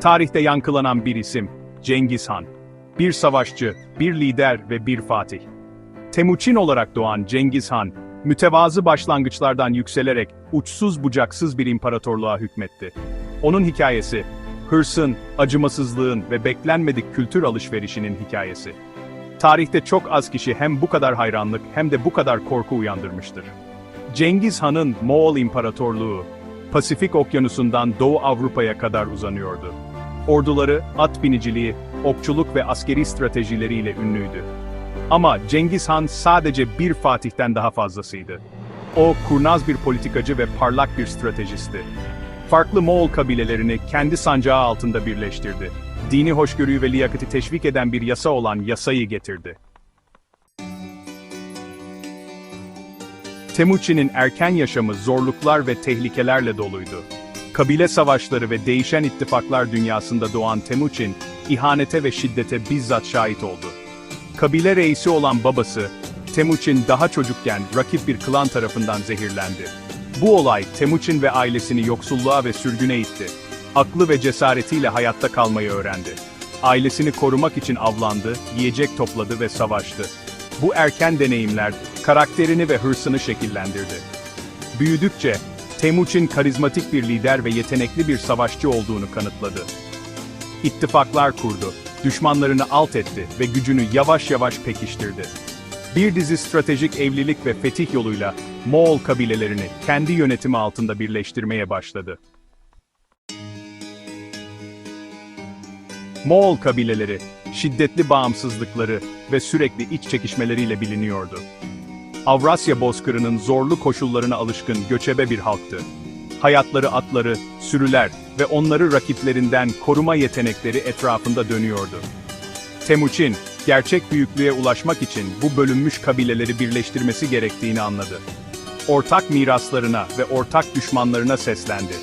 Tarihte yankılanan bir isim, Cengiz Han. Bir savaşçı, bir lider ve bir fatih. Temuçin olarak doğan Cengiz Han, mütevazı başlangıçlardan yükselerek uçsuz bucaksız bir imparatorluğa hükmetti. Onun hikayesi, hırsın, acımasızlığın ve beklenmedik kültür alışverişinin hikayesi. Tarihte çok az kişi hem bu kadar hayranlık hem de bu kadar korku uyandırmıştır. Cengiz Han'ın Moğol İmparatorluğu, Pasifik Okyanusu'ndan Doğu Avrupa'ya kadar uzanıyordu. Orduları, at biniciliği, okçuluk ve askeri stratejileriyle ünlüydü. Ama Cengiz Han sadece bir fatihten daha fazlasıydı. O, kurnaz bir politikacı ve parlak bir stratejisti. Farklı Moğol kabilelerini kendi sancağı altında birleştirdi. Dini hoşgörüyü ve liyakati teşvik eden bir yasa olan yasayı getirdi. Temuçin'in erken yaşamı zorluklar ve tehlikelerle doluydu. Kabile savaşları ve değişen ittifaklar dünyasında doğan Temuçin, ihanete ve şiddete bizzat şahit oldu. Kabile reisi olan babası, Temuçin daha çocukken rakip bir klan tarafından zehirlendi. Bu olay Temuçin ve ailesini yoksulluğa ve sürgüne itti. Aklı ve cesaretiyle hayatta kalmayı öğrendi. Ailesini korumak için avlandı, yiyecek topladı ve savaştı. Bu erken deneyimler karakterini ve hırsını şekillendirdi. Büyüdükçe Temuçin karizmatik bir lider ve yetenekli bir savaşçı olduğunu kanıtladı. İttifaklar kurdu, düşmanlarını alt etti ve gücünü yavaş yavaş pekiştirdi. Bir dizi stratejik evlilik ve fetih yoluyla Moğol kabilelerini kendi yönetimi altında birleştirmeye başladı. Moğol kabileleri, şiddetli bağımsızlıkları ve sürekli iç çekişmeleriyle biliniyordu. Avrasya bozkırının zorlu koşullarına alışkın göçebe bir halktı. Hayatları atları, sürüler ve onları rakiplerinden koruma yetenekleri etrafında dönüyordu. Temuçin, gerçek büyüklüğe ulaşmak için bu bölünmüş kabileleri birleştirmesi gerektiğini anladı. Ortak miraslarına ve ortak düşmanlarına seslendi.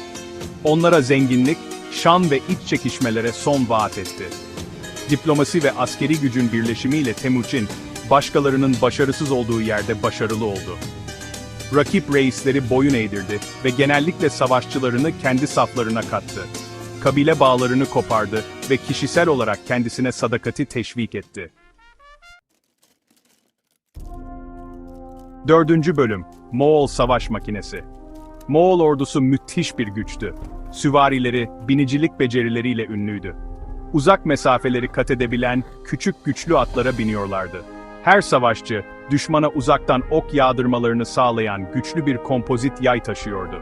Onlara zenginlik, şan ve iç çekişmelere son vaat etti. Diplomasi ve askeri gücün birleşimiyle Temuçin, başkalarının başarısız olduğu yerde başarılı oldu. Rakip reisleri boyun eğdirdi ve genellikle savaşçılarını kendi saflarına kattı. Kabile bağlarını kopardı ve kişisel olarak kendisine sadakati teşvik etti. Dördüncü bölüm, Moğol Savaş Makinesi. Moğol ordusu müthiş bir güçtü. Süvarileri, binicilik becerileriyle ünlüydü. Uzak mesafeleri kat edebilen küçük güçlü atlara biniyorlardı. Her savaşçı, düşmana uzaktan ok yağdırmalarını sağlayan güçlü bir kompozit yay taşıyordu.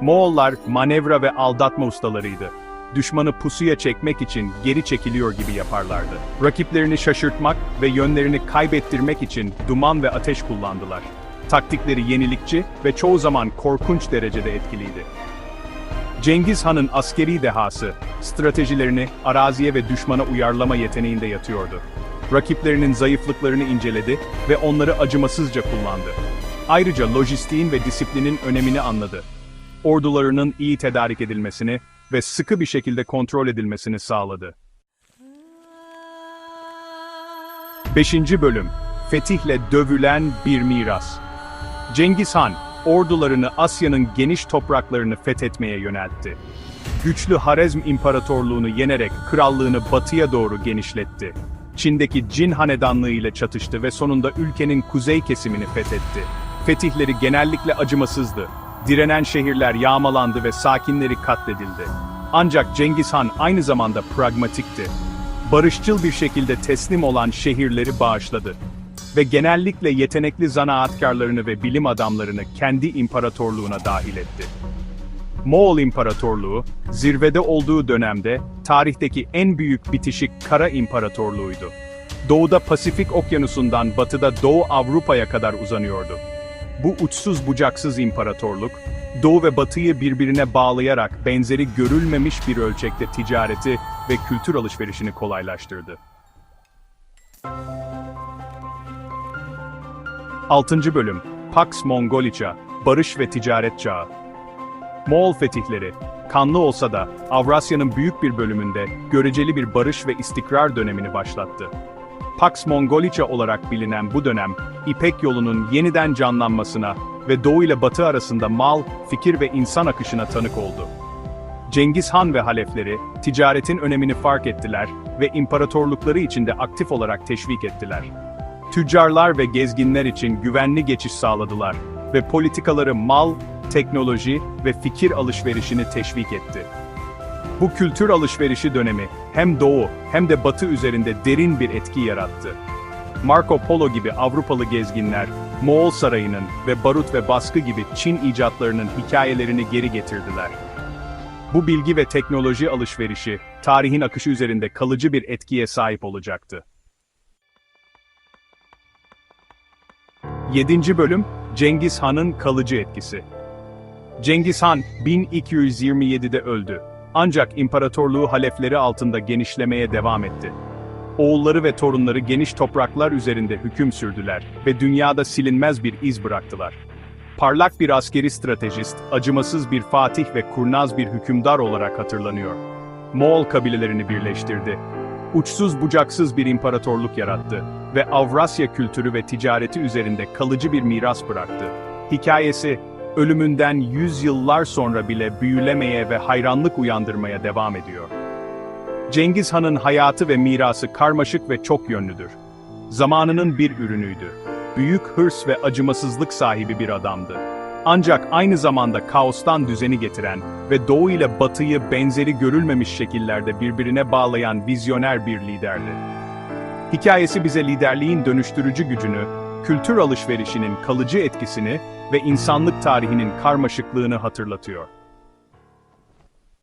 Moğollar manevra ve aldatma ustalarıydı. Düşmanı pusuya çekmek için geri çekiliyor gibi yaparlardı. Rakiplerini şaşırtmak ve yönlerini kaybettirmek için duman ve ateş kullandılar. Taktikleri yenilikçi ve çoğu zaman korkunç derecede etkiliydi. Cengiz Han'ın askeri dehası, stratejilerini araziye ve düşmana uyarlama yeteneğinde yatıyordu. Rakiplerinin zayıflıklarını inceledi ve onları acımasızca kullandı. Ayrıca lojistiğin ve disiplinin önemini anladı. Ordularının iyi tedarik edilmesini ve sıkı bir şekilde kontrol edilmesini sağladı. 5. Bölüm Fetihle dövülen bir miras. Cengiz Han, ordularını Asya'nın geniş topraklarını fethetmeye yöneltti. Güçlü Harezm İmparatorluğunu yenerek krallığını batıya doğru genişletti. Çin'deki Cin hanedanlığı ile çatıştı ve sonunda ülkenin kuzey kesimini fethetti. Fetihleri genellikle acımasızdı. Direnen şehirler yağmalandı ve sakinleri katledildi. Ancak Cengiz Han aynı zamanda pragmatikti. Barışçıl bir şekilde teslim olan şehirleri bağışladı ve genellikle yetenekli zanaatkarlarını ve bilim adamlarını kendi imparatorluğuna dahil etti. Moğol İmparatorluğu, zirvede olduğu dönemde tarihteki en büyük bitişik kara imparatorluğuydu. Doğuda Pasifik Okyanusu'ndan batıda Doğu Avrupa'ya kadar uzanıyordu. Bu uçsuz bucaksız imparatorluk, Doğu ve Batı'yı birbirine bağlayarak benzeri görülmemiş bir ölçekte ticareti ve kültür alışverişini kolaylaştırdı. 6. Bölüm Pax Mongolica, Barış ve Ticaret Çağı Moğol fetihleri, kanlı olsa da Avrasya'nın büyük bir bölümünde göreceli bir barış ve istikrar dönemini başlattı. Pax Mongolica olarak bilinen bu dönem, İpek yolunun yeniden canlanmasına ve Doğu ile Batı arasında mal, fikir ve insan akışına tanık oldu. Cengiz Han ve halefleri, ticaretin önemini fark ettiler ve imparatorlukları içinde aktif olarak teşvik ettiler. Tüccarlar ve gezginler için güvenli geçiş sağladılar ve politikaları mal, teknoloji ve fikir alışverişini teşvik etti. Bu kültür alışverişi dönemi hem Doğu hem de Batı üzerinde derin bir etki yarattı. Marco Polo gibi Avrupalı gezginler, Moğol Sarayı'nın ve barut ve baskı gibi Çin icatlarının hikayelerini geri getirdiler. Bu bilgi ve teknoloji alışverişi, tarihin akışı üzerinde kalıcı bir etkiye sahip olacaktı. 7. Bölüm, Cengiz Han'ın kalıcı etkisi. Cengiz Han, 1227'de öldü. Ancak imparatorluğu halefleri altında genişlemeye devam etti. Oğulları ve torunları geniş topraklar üzerinde hüküm sürdüler ve dünyada silinmez bir iz bıraktılar. Parlak bir askeri stratejist, acımasız bir fatih ve kurnaz bir hükümdar olarak hatırlanıyor. Moğol kabilelerini birleştirdi. Uçsuz bucaksız bir imparatorluk yarattı ve Avrasya kültürü ve ticareti üzerinde kalıcı bir miras bıraktı. Hikayesi, ölümünden yüzyıllar sonra bile büyülemeye ve hayranlık uyandırmaya devam ediyor. Cengiz Han'ın hayatı ve mirası karmaşık ve çok yönlüdür. Zamanının bir ürünüydü. Büyük hırs ve acımasızlık sahibi bir adamdı. Ancak aynı zamanda kaostan düzeni getiren ve Doğu ile Batı'yı benzeri görülmemiş şekillerde birbirine bağlayan vizyoner bir liderdi. Hikayesi bize liderliğin dönüştürücü gücünü, kültür alışverişinin kalıcı etkisini ve insanlık tarihinin karmaşıklığını hatırlatıyor.